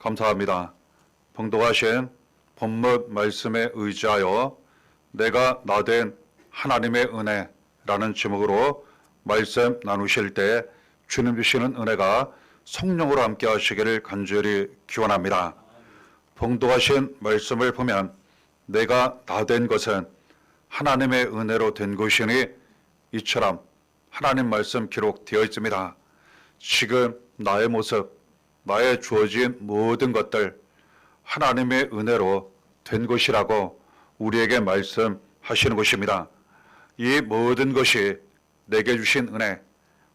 감사합니다. 봉독하신 본문 말씀에 의지하여 내가 나 된 하나님의 은혜라는 제목으로 말씀 나누실 때 주님 주시는 은혜가 성령으로 함께 하시기를 간절히 기원합니다. 봉독하신 말씀을 보면 내가 나 된 것은 하나님의 은혜로 된 것이니 이처럼 하나님 말씀 기록되어 있습니다. 지금 나의 모습, 나의 주어진 모든 것들 하나님의 은혜로 된 것이라고 우리에게 말씀하시는 것입니다. 이 모든 것이 내게 주신 은혜,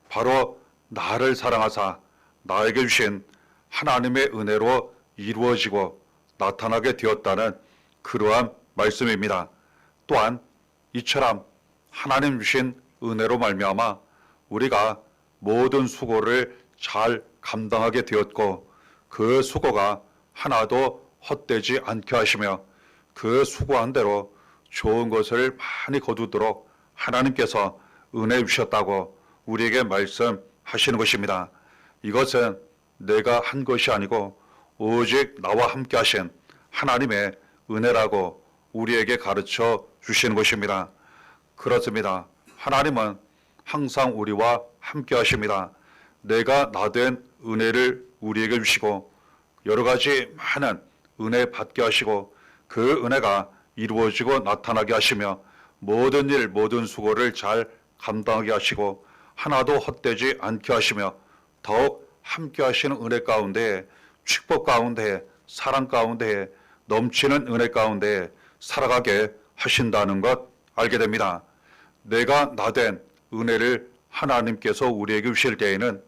바로 나를 사랑하사 나에게 주신 하나님의 은혜로 이루어지고 나타나게 되었다는 그러한 말씀입니다. 또한 이처럼 하나님 주신 은혜로 말미암아 우리가 모든 수고를 잘 감당하게 되었고 그 수고가 하나도 헛되지 않게 하시며 그 수고한 대로 좋은 것을 많이 거두도록 하나님께서 은혜 주셨다고 우리에게 말씀하시는 것입니다. 이것은 내가 한 것이 아니고 오직 나와 함께 하신 하나님의 은혜라고 우리에게 가르쳐 주시는 것입니다. 그렇습니다. 하나님은 항상 우리와 함께 하십니다. 내가 나된 은혜를 우리에게 주시고 여러 가지 많은 은혜 받게 하시고 그 은혜가 이루어지고 나타나게 하시며 모든 일 모든 수고를 잘 감당하게 하시고 하나도 헛되지 않게 하시며 더욱 함께 하시는 은혜 가운데 축복 가운데 사랑 가운데 넘치는 은혜 가운데 살아가게 하신다는 것 알게 됩니다. 내가 나된 은혜를 하나님께서 우리에게 주실 때에는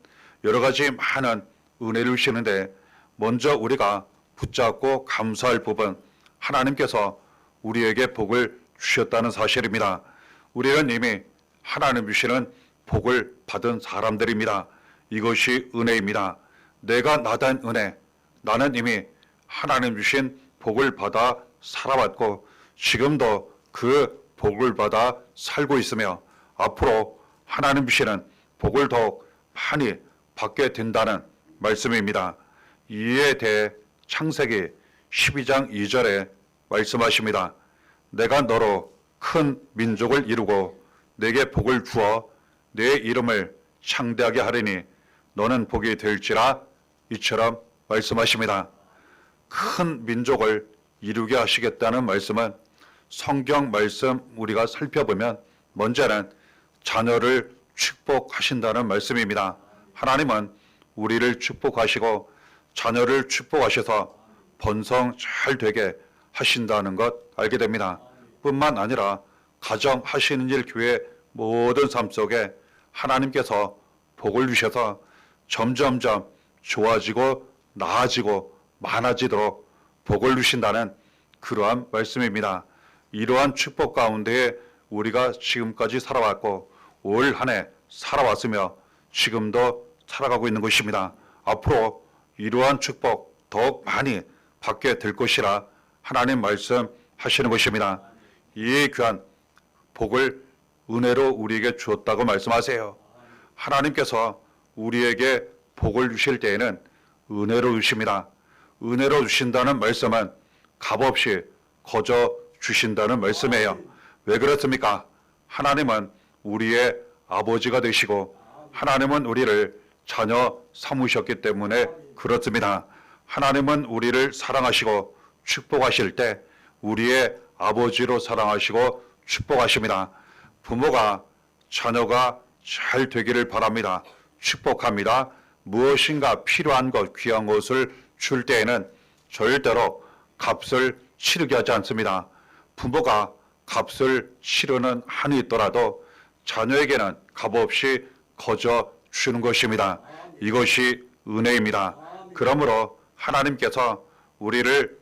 여러 가지 많은 은혜를 주시는데 먼저 우리가 붙잡고 감사할 부분 하나님께서 우리에게 복을 주셨다는 사실입니다. 우리는 이미 하나님 주시는 복을 받은 사람들입니다. 이것이 은혜입니다. 내가 나단 은혜, 나는 이미 하나님 주신 복을 받아 살아왔고 지금도 그 복을 받아 살고 있으며 앞으로 하나님 주시는 복을 더욱 많이 받게 된다는 말씀입니다. 이에 대해 창세기 12장 2절에 말씀하십니다. 내가 너로 큰 민족을 이루고 내게 복을 주어 내 이름을 창대하게 하리니 너는 복이 될지라 이처럼 말씀하십니다. 큰 민족을 이루게 하시겠다는 말씀은 성경 말씀 우리가 살펴보면 먼저는 자녀를 축복하신다는 말씀입니다. 하나님은 우리를 축복하시고 자녀를 축복하셔서 번성 잘 되게 하신다는 것 알게 됩니다. 뿐만 아니라 가정 하시는 일 교회 모든 삶 속에 하나님께서 복을 주셔서 점점점 좋아지고 나아지고 많아지도록 복을 주신다는 그러한 말씀입니다. 이러한 축복 가운데 우리가 지금까지 살아왔고 올 한 해 살아왔으며 지금도 살아가고 있는 것입니다. 앞으로 이러한 축복 더욱 많이 받게 될 것이라 하나님 말씀하시는 것입니다. 이 귀한 복을 은혜로 우리에게 주었다고 말씀하세요. 하나님께서 우리에게 복을 주실 때에는 은혜로 주십니다. 은혜로 주신다는 말씀은 값없이 거저 주신다는 말씀이에요. 왜 그렇습니까? 하나님은 우리의 아버지가 되시고 하나님은 우리를 자녀 삼으셨기 때문에 그렇습니다. 하나님은 우리를 사랑하시고 축복하실 때 우리의 아버지로 사랑하시고 축복하십니다. 부모가 자녀가 잘 되기를 바랍니다. 축복합니다. 무엇인가 필요한 것, 귀한 것을 줄 때에는 절대로 값을 치르게 하지 않습니다. 부모가 값을 치르는 한이 있더라도 자녀에게는 값없이 거저 주는 것입니다. 이것이 은혜입니다. 그러므로 하나님께서 우리를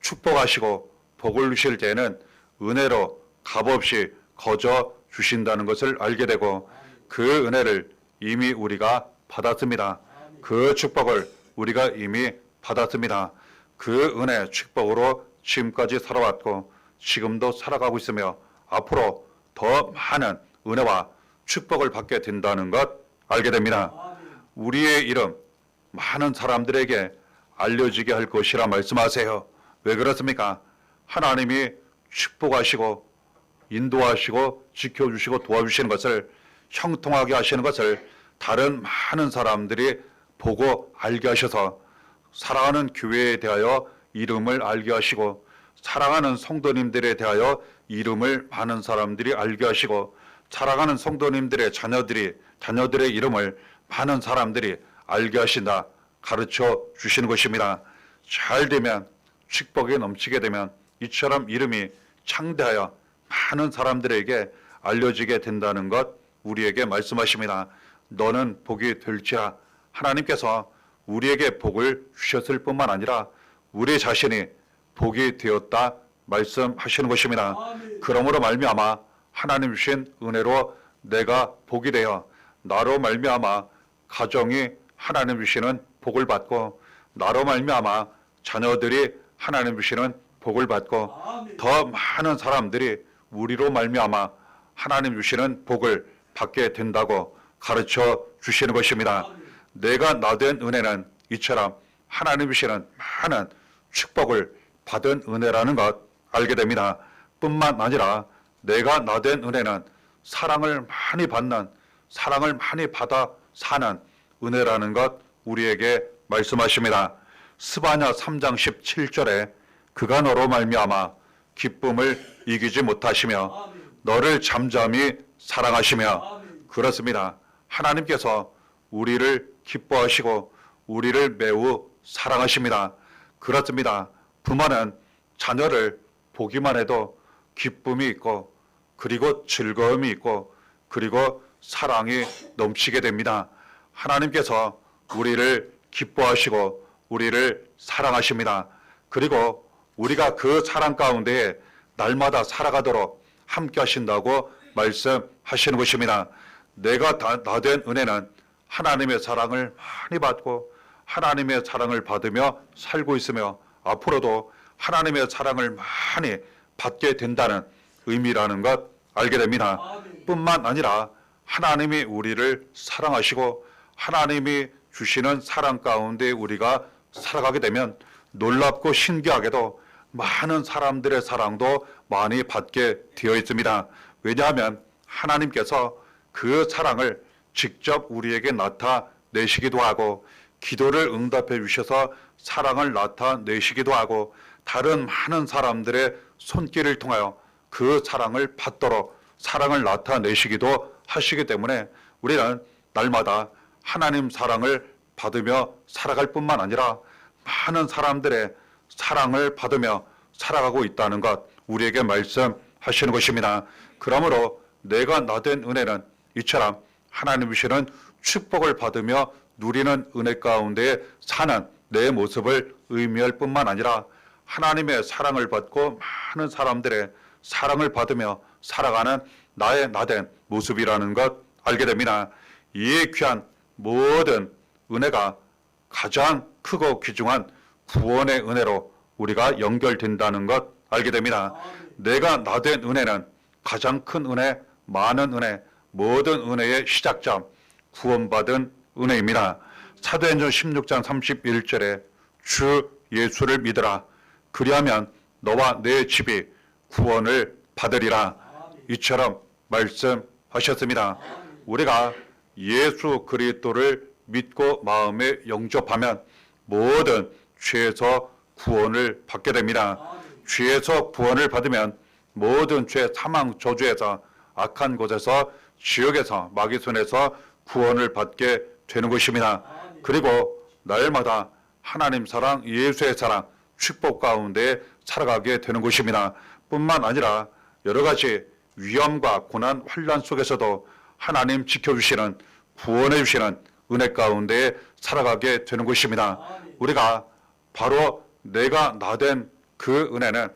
축복하시고 복을 주실 때는 은혜로 값없이 거저 주신다는 것을 알게 되고 그 은혜를 이미 우리가 받았습니다. 그 축복을 우리가 이미 받았습니다. 그 은혜 축복으로 지금까지 살아왔고 지금도 살아가고 있으며 앞으로 더 많은 은혜와 축복을 받게 된다는 것 알게 됩니다. 우리의 이름 많은 사람들에게 알려지게 할 것이라 말씀하세요. 왜 그렇습니까? 하나님이 축복하시고 인도하시고 지켜주시고 도와주시는 것을 형통하게 하시는 것을 다른 많은 사람들이 보고 알게 하셔서 사랑하는 교회에 대하여 이름을 알게 하시고 사랑하는 성도님들에 대하여 이름을 많은 사람들이 알게 하시고 사랑하는 성도님들의 자녀들이 자녀들의 이름을 많은 사람들이 알게 하신다 가르쳐 주시는 것입니다. 잘 되면 축복이 넘치게 되면 이처럼 이름이 창대하여 많은 사람들에게 알려지게 된다는 것 우리에게 말씀하십니다. 너는 복이 될지라 하나님께서 우리에게 복을 주셨을 뿐만 아니라 우리 자신이 복이 되었다 말씀하시는 것입니다. 그러므로 말미암아 하나님 주신 은혜로 내가 복이 되어 나로 말미암아 가정이 하나님 주시는 복을 받고 나로 말미암아 자녀들이 하나님 주시는 복을 받고 더 많은 사람들이 우리로 말미암아 하나님 주시는 복을 받게 된다고 가르쳐 주시는 것입니다. 내가 나된 은혜는 이처럼 하나님 주시는 많은 축복을 받은 은혜라는 것 알게 됩니다. 뿐만 아니라 내가 나 된 은혜는 사랑을 많이 받는 사랑을 많이 받아 사는 은혜라는 것 우리에게 말씀하십니다. 스바냐 3장 17절에 그가 너로 말미암아 기쁨을 이기지 못하시며 너를 잠잠히 사랑하시며 그렇습니다. 하나님께서 우리를 기뻐하시고 우리를 매우 사랑하십니다. 그렇습니다. 부모는 자녀를 보기만 해도 기쁨이 있고 그리고 즐거움이 있고 그리고 사랑이 넘치게 됩니다. 하나님께서 우리를 기뻐하시고 우리를 사랑하십니다. 그리고 우리가 그 사랑 가운데 날마다 살아가도록 함께 하신다고 말씀하시는 것입니다. 내가 다 된 은혜는 하나님의 사랑을 많이 받고 하나님의 사랑을 받으며 살고 있으며 앞으로도 하나님의 사랑을 많이 받게 된다는 의미라는 것 알게 됩니다. 뿐만 아니라 하나님이 우리를 사랑하시고 하나님이 주시는 사랑 가운데 우리가 살아가게 되면 놀랍고 신기하게도 많은 사람들의 사랑도 많이 받게 되어 있습니다. 왜냐하면 하나님께서 그 사랑을 직접 우리에게 나타내시기도 하고 기도를 응답해 주셔서 사랑을 나타내시기도 하고 다른 많은 사람들의 손길을 통하여 그 사랑을 받도록 사랑을 나타내시기도 하시기 때문에 우리는 날마다 하나님 사랑을 받으며 살아갈 뿐만 아니라 많은 사람들의 사랑을 받으며 살아가고 있다는 것 우리에게 말씀하시는 것입니다. 그러므로 내가 나된 은혜는 이처럼 하나님 주시는 축복을 받으며 누리는 은혜 가운데 사는 내 모습을 의미할 뿐만 아니라 하나님의 사랑을 받고 많은 사람들의 사랑을 받으며 살아가는 나의 나된 모습이라는 것 알게 됩니다. 이에 귀한 모든 은혜가 가장 크고 귀중한 구원의 은혜로 우리가 연결된다는 것 알게 됩니다. 내가 나된 은혜는 가장 큰 은혜, 많은 은혜, 모든 은혜의 시작점, 구원받은 은혜입니다. 사도행전 16장 31절에 주 예수를 믿으라. 그리하면 너와 내 집이 구원을 받으리라. 이처럼 말씀하셨습니다. 우리가 예수 그리스도를 믿고 마음에 영접하면 모든 죄에서 구원을 받게 됩니다. 죄에서 구원을 받으면 모든 죄 사망 저주에서 악한 곳에서 지옥에서 마귀 손에서 구원을 받게 되는 것입니다. 그리고 날마다 하나님 사랑, 예수의 사랑, 축복 가운데 살아가게 되는 것입니다. 뿐만 아니라 여러 가지 위험과 고난, 환란 속에서도 하나님 지켜주시는 구원해 주시는 은혜 가운데 살아가게 되는 것입니다. 우리가 바로 내가 나 된 그 은혜는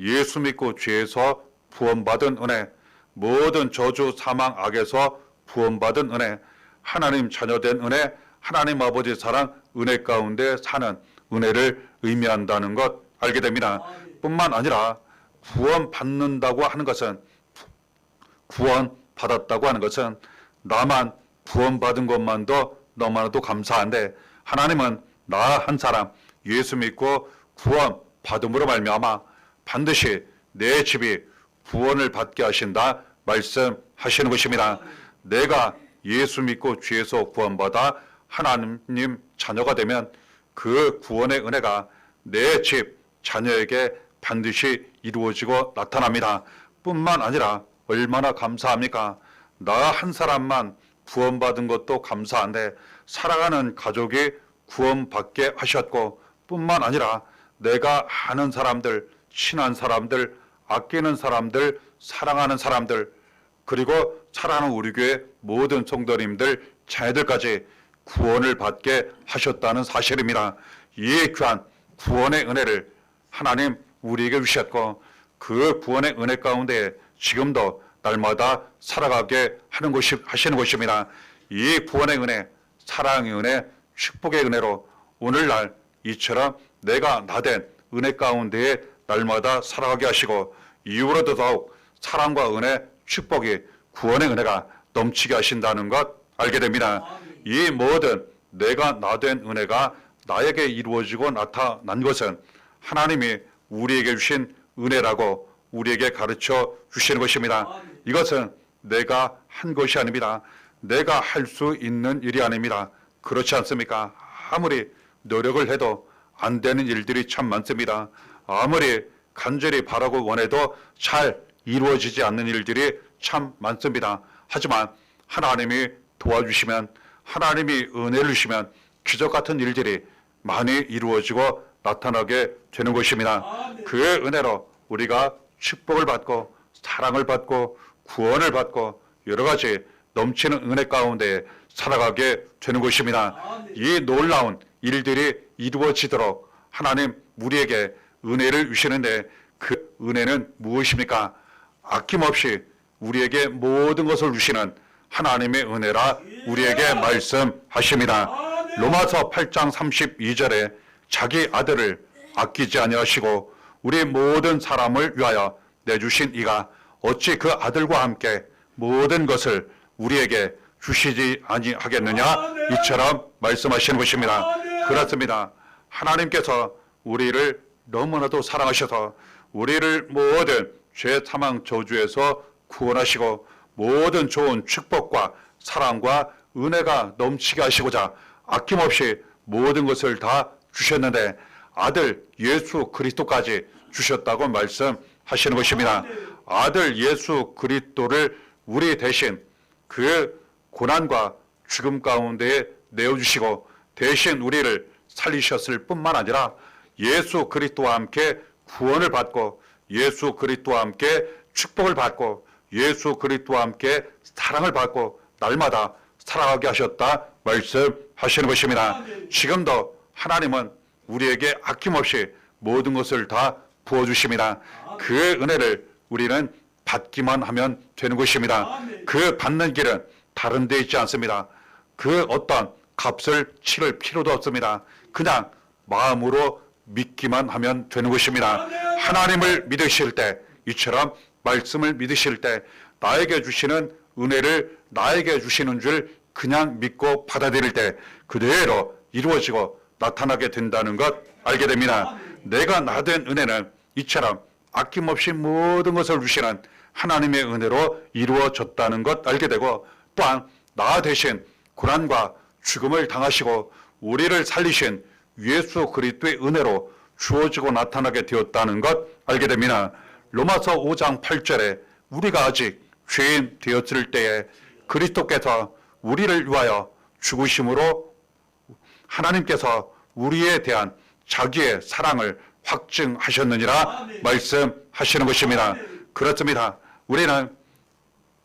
예수 믿고 죄에서 구원받은 은혜, 모든 저주, 사망, 악에서 구원받은 은혜, 하나님 자녀된 은혜, 하나님 아버지 사랑, 은혜 가운데 사는 은혜를 의미한다는 것 알게 됩니다. 뿐만 아니라 구원받는다고 하는 것은 구원받았다고 하는 것은 나만 구원받은 것만도 너무나도 감사한데 하나님은 나 한 사람 예수 믿고 구원 받음으로 말미암아 반드시 내 집이 구원을 받게 하신다 말씀하시는 것입니다. 내가 예수 믿고 죄에서 구원받아 하나님 자녀가 되면 그 구원의 은혜가 내 집 자녀에게 반드시 이루어지고 나타납니다. 뿐만 아니라 얼마나 감사합니까? 나 한 사람만 구원받은 것도 감사한데 살아가는 가족이 구원받게 하셨고 뿐만 아니라 내가 아는 사람들, 친한 사람들, 아끼는 사람들, 사랑하는 사람들 그리고 사랑하는 우리 교회 모든 성도님들 자녀들까지 구원을 받게 하셨다는 사실입니다. 이 귀한 구원의 은혜를 하나님 우리에게 주셨고 그 구원의 은혜 가운데 지금도 날마다 살아가게 하는 것이 하시는 것입니다. 이 구원의 은혜, 사랑의 은혜, 축복의 은혜로 오늘날 이처럼 내가 나된 은혜 가운데에 날마다 살아가게 하시고 이후로도 더욱 사랑과 은혜, 축복이 구원의 은혜가 넘치게 하신다는 것 알게 됩니다. 이 모든 내가 나된 은혜가 나에게 이루어지고 나타난 것은 하나님이 우리에게 주신 은혜라고 우리에게 가르쳐 주시는 것입니다. 이것은 내가 한 것이 아닙니다. 내가 할 수 있는 일이 아닙니다. 그렇지 않습니까? 아무리 노력을 해도 안 되는 일들이 참 많습니다. 아무리 간절히 바라고 원해도 잘 이루어지지 않는 일들이 참 많습니다. 하지만 하나님이 도와주시면 하나님이 은혜를 주시면 기적 같은 일들이 많이 이루어지고 나타나게 되는 것입니다. 그 은혜로 우리가 축복을 받고 사랑을 받고 구원을 받고 여러 가지 넘치는 은혜 가운데 살아가게 되는 것입니다. 이 놀라운 일들이 이루어지도록 하나님 우리에게 은혜를 주시는데 그 은혜는 무엇입니까? 아낌없이 우리에게 모든 것을 주시는 하나님의 은혜라 우리에게 말씀하십니다. 로마서 8장 32절에 자기 아들을 아끼지 아니하시고 우리 모든 사람을 위하여 내주신 이가 어찌 그 아들과 함께 모든 것을 우리에게 주시지 아니하겠느냐 이처럼 말씀하시는 것입니다. 그렇습니다. 하나님께서 우리를 너무나도 사랑하셔서 우리를 모든 죄 사망 저주에서 구원하시고 모든 좋은 축복과 사랑과 은혜가 넘치게 하시고자 아낌없이 모든 것을 다 주셨는데 아들 예수 그리스도까지 주셨다고 말씀하시는 것입니다. 아들 예수 그리스도를 우리 대신 그 고난과 죽음 가운데 내어주시고 대신 우리를 살리셨을 뿐만 아니라 예수 그리스도와 함께 구원을 받고 예수 그리스도와 함께 축복을 받고 예수 그리스도와 함께 사랑을 받고 날마다 살아가게 하셨다 말씀하시는 것입니다. 지금도 하나님은 우리에게 아낌없이 모든 것을 다 부어주십니다. 그 은혜를 우리는 받기만 하면 되는 것입니다. 그 받는 길은 다른 데 있지 않습니다. 그 어떤 값을 치를 필요도 없습니다. 그냥 마음으로 믿기만 하면 되는 것입니다. 하나님을 믿으실 때 이처럼 말씀을 믿으실 때 나에게 주시는 은혜를 나에게 주시는 줄 그냥 믿고 받아들일 때 그대로 이루어지고 나타나게 된다는 것 알게 됩니다. 내가 나된 은혜는 이처럼 아낌없이 모든 것을 주시는 하나님의 은혜로 이루어졌다는 것 알게 되고 또한 나 대신 고난과 죽음을 당하시고 우리를 살리신 예수 그리스도의 은혜로 주어지고 나타나게 되었다는 것 알게 됩니다. 로마서 5장 8절에 우리가 아직 죄인 되었을 때에 그리스도께서 우리를 위하여 죽으심으로 하나님께서 우리에 대한 자기의 사랑을 확증하셨느니라 말씀하시는 것입니다. 그렇습니다. 우리는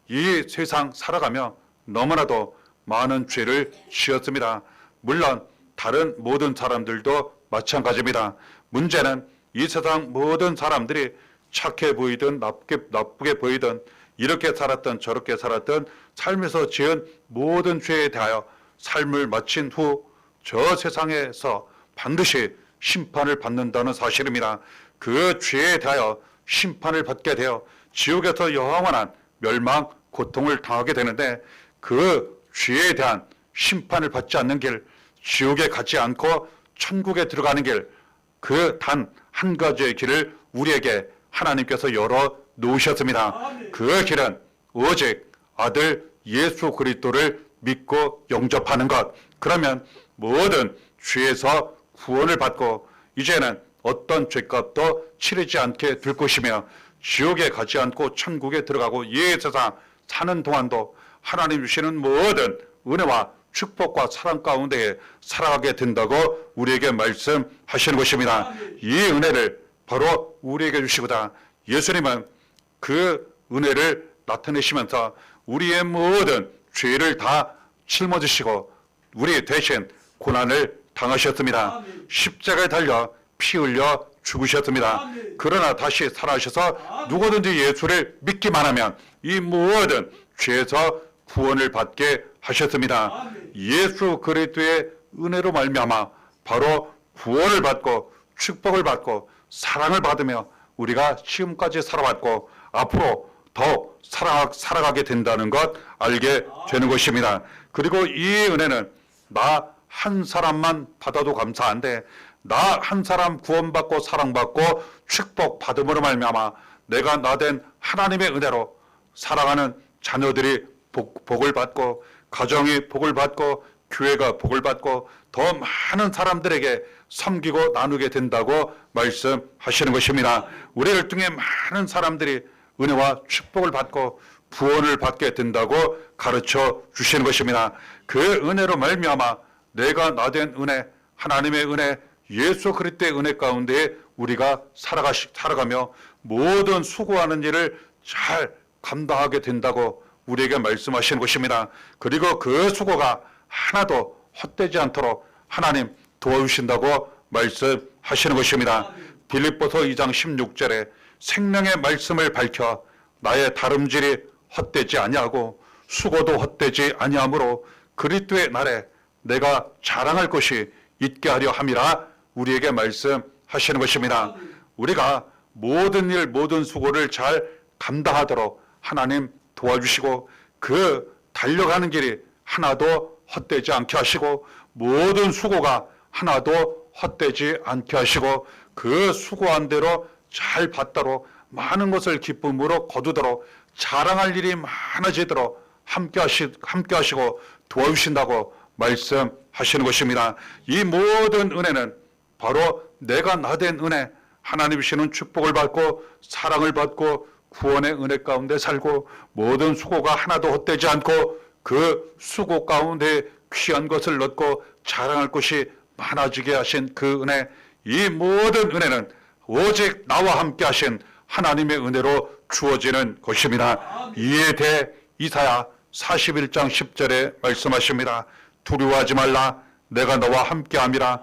이 세상 살아가며 너무나도 많은 죄를 지었습니다. 물론 다른 모든 사람들도 마찬가지입니다. 문제는 이 세상 모든 사람들이 착해 보이든 나쁘게, 나쁘게 보이든 이렇게 살았든 저렇게 살았든 삶에서 지은 모든 죄에 대하여 삶을 마친 후 저 세상에서 반드시 심판을 받는다는 사실입니다. 그 죄에 대하여 심판을 받게 되어 지옥에서 영원한 멸망, 고통을 당하게 되는데 그 죄에 대한 심판을 받지 않는 길, 지옥에 가지 않고 천국에 들어가는 길, 그 단 한 가지의 길을 우리에게 하나님께서 열어 놓으셨습니다. 그 길은 오직 아들 예수 그리스도를 믿고 영접하는 것. 그러면 모든 죄에서 구원을 받고 이제는 어떤 죄값도 치르지 않게 될 것이며 지옥에 가지 않고 천국에 들어가고 이 세상 사는 동안도 하나님 주시는 모든 은혜와 축복과 사랑 가운데 살아가게 된다고 우리에게 말씀하시는 것입니다. 이 은혜를 바로 우리에게 주시고다. 예수님은 그 은혜를 나타내시면서 우리의 모든 죄를 다 짊어지시고 우리 대신 고난을 당하셨습니다. 십자가에 달려 피 흘려 죽으셨습니다. 그러나 다시 살아셔서 누구든지 예수를 믿기만 하면 이 모든 죄에서 구원을 받게 하셨습니다. 예수 그리스도의 은혜로 말미암아 바로 구원을 받고 축복을 받고 사랑을 받으며 우리가 지금까지 살아왔고 앞으로 더 살아, 살아가 게 된다는 것 알게 되는 것입니다. 그리고 이 은혜는 나 한 사람만 받아도 감사한데 나 한 사람 구원받고 사랑받고 축복 받음으로 말미암아 내가 나 된 하나님의 은혜로 살아가는 자녀들이 복, 복을 받고 가정이 복을 받고 교회가 복을 받고 더 많은 사람들에게 섬기고 나누게 된다고 말씀하시는 것입니다. 우리를 통해 많은 사람들이 은혜와 축복을 받고 구원을 받게 된다고 가르쳐 주시는 것입니다. 그 은혜로 말미암아 내가 나된 은혜, 하나님의 은혜, 예수 그리스도의 은혜 가운데 우리가 살아가 살아가며 모든 수고하는 일을 잘 감당하게 된다고 우리에게 말씀하시는 것입니다. 그리고 그 수고가 하나도 헛되지 않도록 하나님 도와주신다고 말씀하시는 것입니다. 빌립보서 2장 16절에 생명의 말씀을 밝혀 나의 다름질이 헛되지 아니하고 수고도 헛되지 아니하므로 그리스도의 날에 내가 자랑할 것이 있게 하려 함이라 우리에게 말씀하시는 것입니다. 우리가 모든 일 모든 수고를 잘 감당하도록 하나님 도와주시고 그 달려가는 길이 하나도 헛되지 않게 하시고 모든 수고가 하나도 헛되지 않게 하시고 그 수고한 대로 잘 받도록 많은 것을 기쁨으로 거두도록 자랑할 일이 많아지도록 함께 하시, 함께 하시고 도와주신다고 말씀하시는 것입니다. 이 모든 은혜는 바로 내가 나된 은혜, 하나님 주시는 축복을 받고 사랑을 받고 구원의 은혜 가운데 살고 모든 수고가 하나도 헛되지 않고 그 수고 가운데 귀한 것을 얻고 자랑할 것이 많아지게 하신 그 은혜, 이 모든 은혜는 오직 나와 함께 하신 하나님의 은혜로 주어지는 것입니다. 이에 대해 이사야 41장 10절에 말씀하십니다. 두려워하지 말라. 내가 너와 함께 함이라.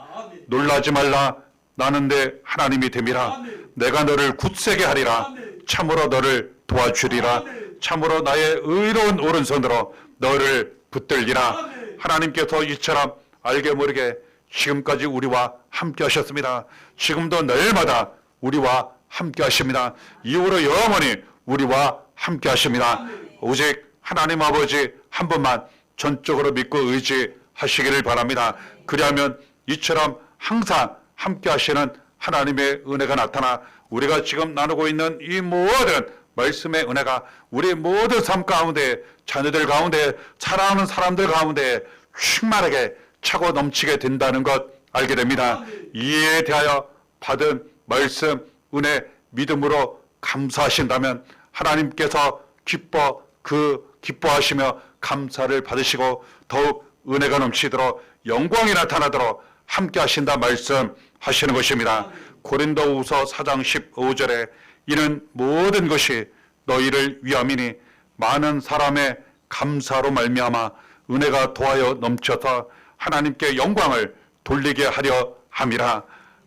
놀라지 말라. 나는 내 하나님이 됨이라. 내가 너를 굳세게 하리라. 참으로 너를 도와주리라. 참으로 나의 의로운 오른손으로 너를 붙들리라. 하나님께서 이처럼 알게 모르게 지금까지 우리와 함께 하셨습니다. 지금도 날마다 우리와 함께 하십니다. 이후로 영원히 우리와 함께 하십니다. 오직 하나님 아버지 한 분만 전적으로 믿고 의지하시기를 바랍니다. 그리하면 이처럼 항상 함께 하시는 하나님의 은혜가 나타나 우리가 지금 나누고 있는 이 모든 말씀의 은혜가 우리 모든 삶 가운데 자녀들 가운데 사랑하는 사람들 가운데 충만하게 차고 넘치게 된다는 것 알게 됩니다. 이에 대하여 받은 말씀, 은혜, 믿음으로 감사하신다면 하나님께서 기뻐 그 기뻐하시며 감사를 받으시고 더욱 은혜가 넘치도록 영광이 나타나도록 함께 하신다 말씀하시는 것입니다. 고린도후서 4장 15절에 이는 모든 것이 너희를 위함이니 많은 사람의 감사로 말미암아 은혜가 도하여 넘쳐서 하나님께 영광을 돌리게 하려 함이라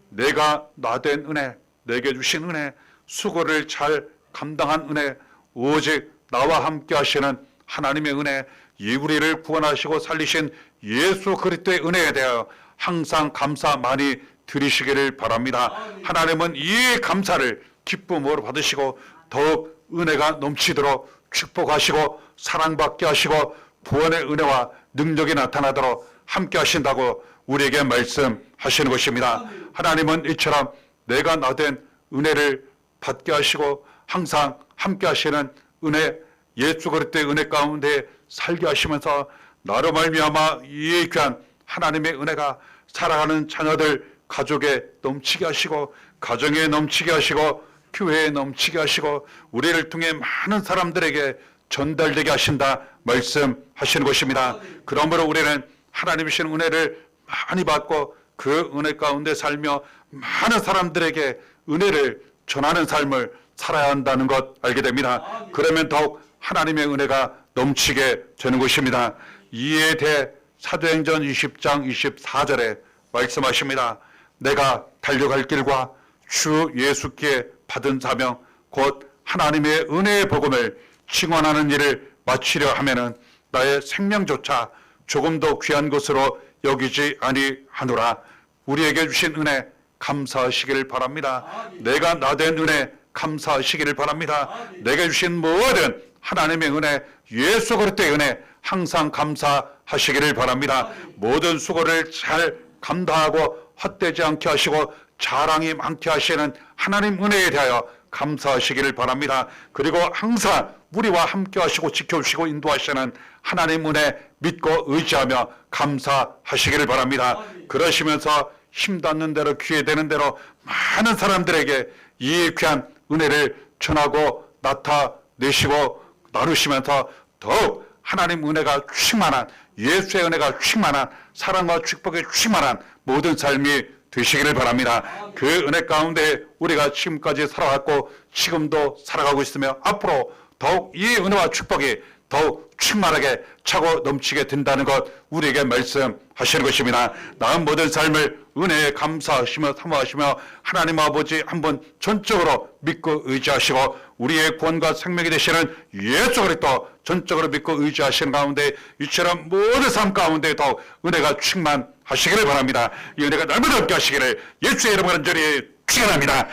내가 나된 은혜 내게 주신 은혜 수고를 잘 감당한 은혜 오직 나와 함께 하시는 하나님의 은혜 이 우리를 구원하시고 살리신 예수 그리스도의 은혜에 대하여 항상 감사 많이 드리시기를 바랍니다. 하나님은 이 감사를 기쁨으로 받으시고 더욱 은혜가 넘치도록 축복하시고 사랑받게 하시고 구원의 은혜와 능력이 나타나도록 함께 하신다고 우리에게 말씀하시는 것입니다. 하나님은 이처럼 내가 나된 은혜를 받게 하시고 항상 함께 하시는 은혜 예수 그리스도의 은혜 가운데 살게 하시면서 나로 말미암아 이 귀한 하나님의 은혜가 살아가는 자녀들 가족에 넘치게 하시고 가정에 넘치게 하시고 교회에 넘치게 하시고 우리를 통해 많은 사람들에게 전달되게 하신다 말씀하시는 것입니다. 그러므로 우리는 하나님이 주신 은혜를 많이 받고 그 은혜 가운데 살며 많은 사람들에게 은혜를 전하는 삶을 살아야 한다는 것 알게 됩니다. 그러면 더욱 하나님의 은혜가 넘치게 되는 것입니다. 이에 대해 사도행전 20장 24절에 말씀하십니다. 내가 달려갈 길과 주 예수께 받은 사명 곧 하나님의 은혜의 복음을 증언하는 일을 마치려 하면은 나의 생명조차 조금 더 귀한 것으로 여기지 아니하노라. 우리에게 주신 은혜 감사하시기를 바랍니다. 내가 나된 은혜 감사하시기를 바랍니다. 내게 주신 모든 하나님의 은혜, 예수 그리스도의 은혜 항상 감사하시기를 바랍니다. 모든 수고를 잘 감당하고 헛되지 않게 하시고 자랑이 많게 하시는 하나님 은혜에 대하여 감사하시기를 바랍니다. 그리고 항상 우리와 함께 하시고 지켜주시고 인도하시는 하나님 은혜 믿고 의지하며 감사하시기를 바랍니다. 그러시면서 힘 닿는 대로 기회 되는 대로 많은 사람들에게 이 귀한 은혜를 전하고 나타내시고 나누시면서 더욱 하나님 은혜가 충만한 예수의 은혜가 충만한 사랑과 축복의 충만한 모든 삶이 되시기를 바랍니다. 그 은혜 가운데 우리가 지금까지 살아왔고 지금도 살아가고 있으며 앞으로 더욱 이 은혜와 축복이 더욱 충만하게 차고 넘치게 된다는 것 우리에게 말씀하시는 것입니다. 나은 모든 삶을 은혜에 감사하시며 사모하시며 하나님 아버지 한번 전적으로 믿고 의지하시고 우리의 구원과 생명이 되시는 예수 그리스도 전적으로 믿고 의지하시는 가운데 이처럼 모든 삶 가운데 더 은혜가 충만하시기를 바랍니다. 이 은혜가 날마다 함께 하시기를 예수의 이름으로 간절히 축원합니다.